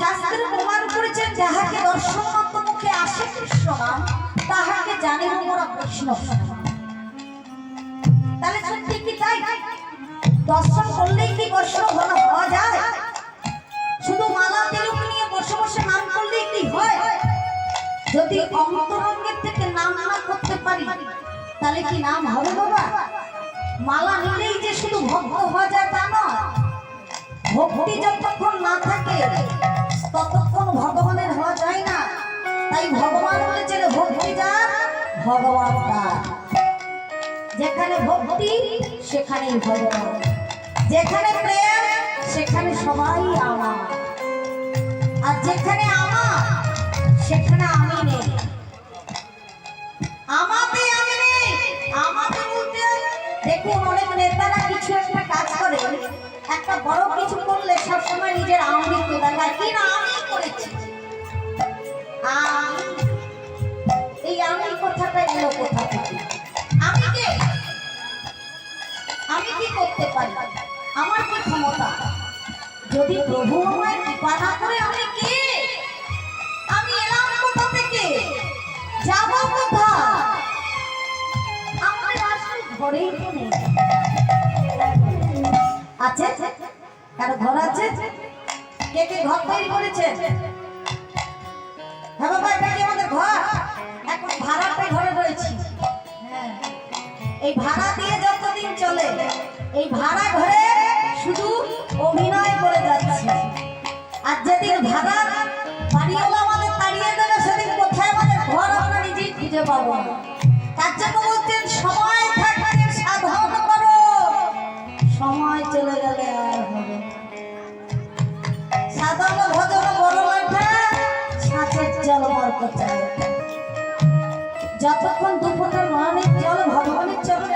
শাস্ত্রে প্রমাণ করেছেন, যাহাকে দর্শন মুখে আসে কৃষ্ণ নাম, তাহাকে জানে মোরা বৈষ্ণব তাহলে সত্যি কি তাই? দর্শন করলেই কি বৈষ্ণব হওয়া যায়? শুধু মালা তিলক নিয়ে বসে বসে নাম করলেই কি হয়? যদি অন্তরঙ্গের থেকে নাম না করতে পারি, তাহলে কি নাম হবে বাবা? মালা নিলেই যে শুধু ভক্ত হওয়া যায় তা নয়। ভক্তি যতক্ষণ ভগবান বলেছেন ভক্তি যার, ভগবান তার। যেখানে ভক্তি, সেখানেই ভগবান। যেখানে প্রেম, সেখানে সবাই আমার। আর যেখানে আমার, সেখানে আমি নেই। আমাতে আমি নেই, আমাতে বলতে দেখুন অনেক নেতারা কিছু একটা কাজ করে একটা বড় কিছু করলে সবসময় করতে পারি। আমার কি ক্ষমতা? যদি প্রভু আমায় কৃপা না করে, আমি কে? আমি এলাম কোথা থেকে? যাব কোথা আমার আসল ঘরেই তো নেই? আছে? কারও ঘর আছে? কে কে ঘর তৈরি করেছে? হ্যাঁ বাবা, এটা কি আমাদের ঘর? এখন ভাড়াটা ঘরে রয়েছি। হ্যাঁ। এই ভাড়া দিয়ে যতদিন চলে এই ভাড়া ঘরে শুধু অভিনয় করে যাচ্ছে। আর যেদিন ভাড়া, বাড়িওয়ালা আমাদের তাড়িয়ে দেবে, সেদিন কোথায় আমাদের ঘর আমরা নিজেই খুঁজে পাবো। তার জন্য বলছেন, সময় থাকতে সাধন করো। সময় চলে গেলে আর হবে। সাধন, ভজন বড় লেখা ছাঁচের জল বর্ক চায় যতক্ষণ দুপুরের নয়নের জল, ভগবানের চরণে